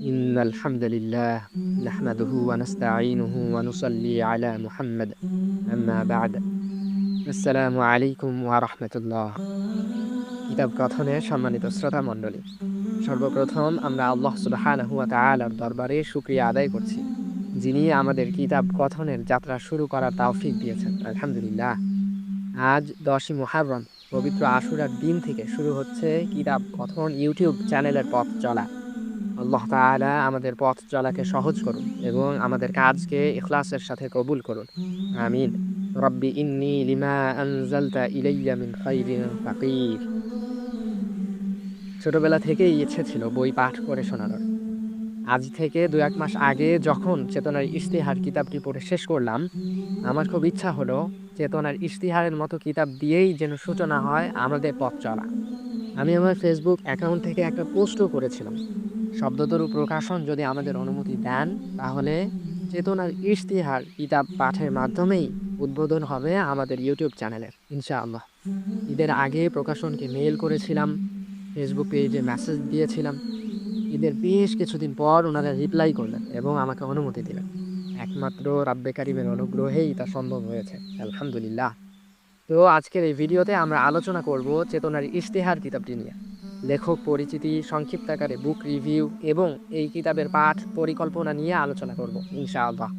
إن الحمد لله نحمده ونستعينه ونصلي على محمد أما بعد আসসালামু আলাইকুম ওয়া রাহমাতুল্লাহ কিতাব কথনে সম্মানিত শ্রোতা মণ্ডলী সর্বপ্রথম আমরা আল্লাহ সুবহানাহু ওয়া তাআলার দরবারে শুকরিয়া আদায় করছি যিনি আমাদের কিতাব কথনের যাত্রা শুরু করার তৌফিক দিয়েছেন আলহামদুলিল্লাহ আজ দশই মুহাররম পবিত্র আশুরার দিন থেকে শুরু হচ্ছে কিতাব কথন ইউটিউব চ্যানেলের পথ চলা আল্লাহ তাআলা আমাদের পথ চলাকে সহজ করুন এবং আমাদের কাজকে ইখলাসের সাথে কবুল করুন। আমিন। রব্বি ইন্নি লিমা আনজালতা ইলাইয়া মিন খাইরিন ফাকির। ছোটবেলা থেকেই ইচ্ছে ছিল বই পাঠ করে শোনানোর। আজ থেকে দু এক মাস আগে যখন চেতনার ইশতেহার কিতাবটি পড়ে শেষ করলাম, আমার খুব ইচ্ছা হলো চেতনার ইশতেহারের মতো কিতাব দিয়েই যেন সূচনা হয় আমাদের পথ চলা। আমি আমার ফেসবুক অ্যাকাউন্ট থেকে একটা পোস্টও করেছিলাম। শব্দতরু প্রকাশন যদি আমাদের অনুমতি দেন, তাহলে চেতনার ইশতেহার কিতাব পাঠের মাধ্যমেই উদ্বোধন হবে আমাদের ইউটিউব চ্যানেলের, ইনশাআল্লাহ। ঈদের আগে প্রকাশনকে মেল করেছিলাম, ফেসবুক পেজে মেসেজ দিয়েছিলাম। ঈদের বেশ কিছুদিন পর ওনারা রিপ্লাই করলেন এবং আমাকে অনুমতি দিলেন। একমাত্র রাব্বে কারিমের অনুগ্রহেই তা সম্ভব হয়েছে, আলহামদুলিল্লাহ। তো আজকের এই ভিডিওতে আমরা আলোচনা করব চেতনার ইশতেহার কিতাবটি নিয়ে। লেখক পরিচিতি সংক্ষিপ্ত আকারে বুক রিভিউ এবং এই কিতাবের পাঠ পরিকল্পনা নিয়ে আলোচনা করব, ইনশাআল্লাহ।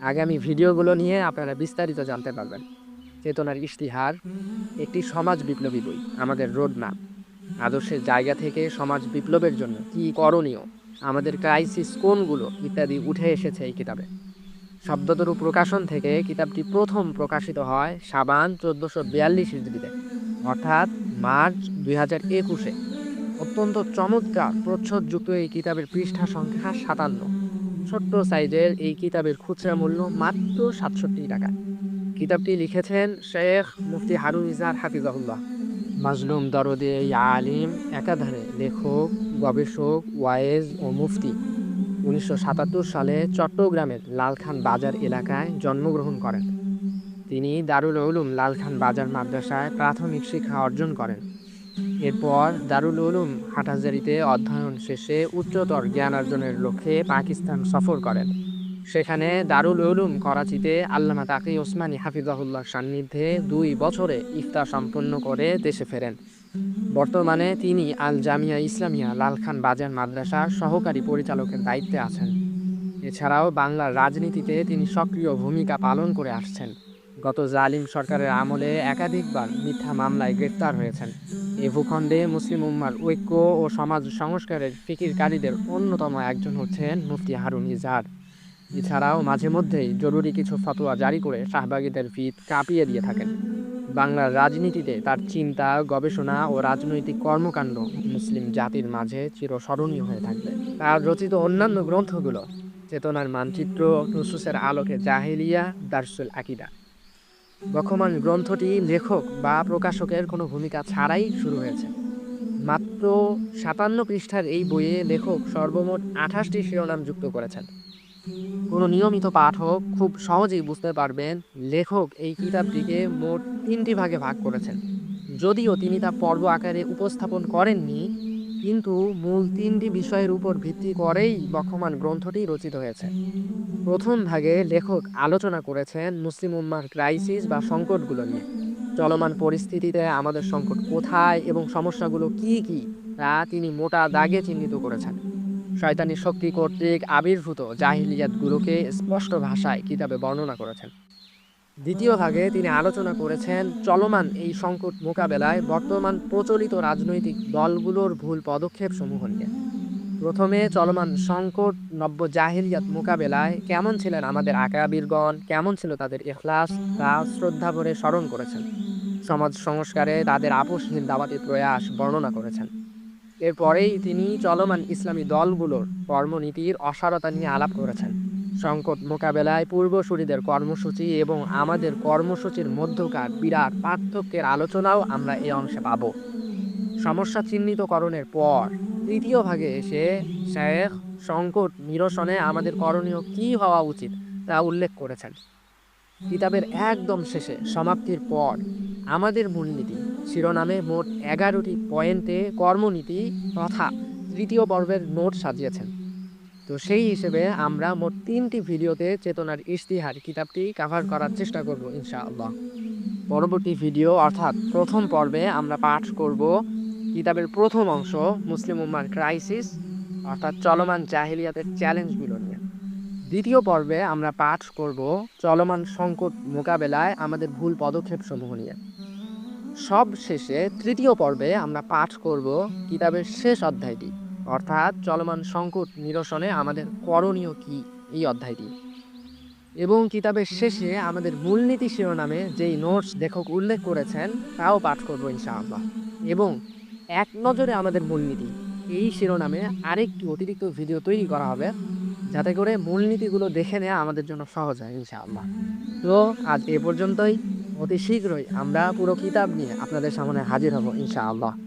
আগামী ভিডিওগুলো নিয়ে আপনারা বিস্তারিত জানতে পারবেন। চেতনার ইশতিহার, একটি সমাজ বিপ্লবী বই, আমাদের রোড ম্যাপ আদর্শের জায়গা থেকে সমাজ বিপ্লবের জন্য কি করণীয়, আমাদের ক্রাইসিস কোনগুলো ইত্যাদি উঠে এসেছে এই কিতাবে। শব্দতরু প্রকাশন থেকে কিতাবটি প্রথম প্রকাশিত হয় সাবান চোদ্দোশো বিয়াল্লিশ ইসবিতে অর্থাৎ মার্চ দুই হাজার একুশে। অত্যন্ত চমৎকার, প্রচ্ছদযুক্ত এই কিতাবের পৃষ্ঠা সংখ্যা সাতান্ন। ছোট্ট সাইজের এই কিতাবের খুচরা মূল্য মাত্র সাতষট্টি টাকা। কিতাবটি লিখেছেন শেখ মুফতি হারুন ইজার হাফিজাহুল্লাহ। মাজলুম দরদে আলিম, একাধারে লেখক, গবেষক ওয়াইজ ও মুফতি। উনিশশো সাতাত্তর সালে চট্টগ্রামের লালখান বাজার এলাকায় জন্মগ্রহণ করেন। তিনি দারুল উলুম লালখান বাজার মাদ্রাসায় প্রাথমিক শিক্ষা অর্জন করেন। এরপর দারুল উলুম হাটাজারিতে অধ্যয়ন শেষে উচ্চতর জ্ঞান অর্জনের লক্ষ্যে পাকিস্তান সফর করেন। সেখানে দারুল উলুম করাচিতে আল্লামা তাকি ওসমানী হাফিজাহুল্লাহ সান্নিধ্যে দুই বছরে ইফতার সম্পন্ন করে দেশে ফেরেন। বর্তমানে তিনি আল জামিয়া ইসলামিয়া লালখান বাজার মাদ্রাসার সহকারী পরিচালকের দায়িত্বে আছেন। এছাড়াও বাংলার রাজনীতিতে তিনি সক্রিয় ভূমিকা পালন করে আসছেন। গত জালিম সরকারের আমলে একাধিকবার মিথ্যা মামলায় গ্রেফতার হয়েছেন। এ ভূখণ্ডে মুসলিম উম্মার ঐক্য ও সমাজ সংস্কারের ফিকিরকারীদের অন্যতম একজন হচ্ছেন মুফতি হারুন ইজার এছাড়াও মাঝে মধ্যেই জরুরি কিছু ফতোয়া জারি করে শাহবাগীদের ভিত কাঁপিয়ে দিয়ে থাকেন। বাংলার রাজনীতিতে তার চিন্তা, গবেষণা ও রাজনৈতিক কর্মকাণ্ড মুসলিম জাতির মাঝে চিরস্মরণীয় হয়ে থাকবে। তার রচিত অন্যান্য গ্রন্থগুলো চেতনার মানচিত্র, নুসুসের আলোকে জাহেলিয়া, দার্সুল আকিদা। বর্তমান গ্রন্থটি লেখক বা প্রকাশকের কোনো ভূমিকা ছাড়াই শুরু হয়েছে। মাত্র সাতান্ন পৃষ্ঠার এই বইয়ে লেখক সর্বমোট আঠাশটি শিরোনাম যুক্ত করেছেন। কোনো নিয়মিত পাঠক খুব সহজেই বুঝতে পারবেন লেখক এই কিতাবটিকে মোট তিনটি ভাগে ভাগ করেছেন। যদিও তিনি তা পর্ব আকারে উপস্থাপন করেননি কিন্তু মূল তিনটি বিষয়ের উপর ভিত্তি করেই বর্তমান গ্রন্থটি রচিত হয়েছে। প্রথম ভাগে লেখক আলোচনা করেছেন মুসলিম উম্মার ক্রাইসিস বা সংকটগুলো নিয়ে। চলমান পরিস্থিতিতে আমাদের সংকট কোথায় এবং সমস্যাগুলো কি কি তা তিনি মোটা দাগে চিহ্নিত করেছেন। শয়তানি শক্তি কর্তৃক আবির্ভূত জাহিলিয়াতগুলোকে স্পষ্ট ভাষায় কিতাবে বর্ণনা করেছেন। দ্বিতীয় ভাগে তিনি আলোচনা করেছেন, চলমান এই সংকট মোকাবেলায় বর্তমান প্রচলিত রাজনৈতিক দলগুলোর ভুল পদক্ষেপ সমূহ নিয়ে প্রথমে চলমান সংকট নব্য জাহিলিয়াত মোকাবেলায় কেমন ছিলেন আমাদের আকাবিরগণ, কেমন ছিল তাদের এখলাস তা শ্রদ্ধা ভরে স্মরণ করেছেন। সমাজ সংস্কারে তাদের আপোষহীন দাবাতি প্রয়াস বর্ণনা করেছেন। এরপরেই তিনি চলমান ইসলামী দলগুলোর কর্মনীতির অসারতা নিয়ে আলাপ করেছেন। সংকট মোকাবেলায় পূর্বসূরিদের কর্মসূচি এবং আমাদের কর্মসূচির মধ্যকার বিরাট পার্থক্যের আলোচনাও আমরা এই অংশে পাব। সমস্যা চিহ্নিতকরণের পর তৃতীয় ভাগে এসে শেখ সংকট নিরসনে আমাদের করণীয় কী হওয়া উচিত তা উল্লেখ করেছেন। কিতাবের একদম শেষে সমাপ্তির পর আমাদের মূলনীতি শিরোনামে মোট এগারোটি পয়েন্টে কর্মনীতি তথা তৃতীয় পর্বের নোট সাজিয়েছেন। তো সেই হিসেবে আমরা মোট তিনটি ভিডিওতে চেতনার ইশতিহার কিতাবটি কাভার করার চেষ্টা করব, ইনশাআল্লাহ। পরবর্তী ভিডিও, অর্থাৎ প্রথম পর্বে, আমরা পাঠ করব কিতাবের প্রথম অংশ, মুসলিম উম্মার ক্রাইসিস অর্থাৎ চলমান জাহিলিয়াতের চ্যালেঞ্জগুলো নিয়ে। দ্বিতীয় পর্বে আমরা পাঠ করব চলমান সংকট মোকাবেলায় আমাদের ভুল পদক্ষেপসমূহ নিয়ে। সব শেষে তৃতীয় পর্বে আমরা পাঠ করব কিতাবের শেষ অধ্যায়টি। অর্থাৎ চলমান সংকট নিরসনে আমাদের করণীয় কি এই অধ্যায়টি? এবং কিতাবের শেষে আমাদের মূলনীতি শিরোনামে যেই নোটস লেখক উল্লেখ করেছেন, তাও পাঠ করব ইনশাআল্লাহ। এবং এক নজরে আমাদের মূলনীতি, এই শিরোনামে আরেকটি অতিরিক্ত ভিডিও তৈরি করা হবে, যাতে করে মূলনীতিগুলো দেখে নেওয়া আমাদের জন্য সহজ হয় ইনশাআল্লাহ। তো আজ এ পর্যন্তই। অতি শীঘ্রই আমরা পুরো কিতাব নিয়ে আপনাদের সামনে হাজির হব ইনশাআল্লাহ।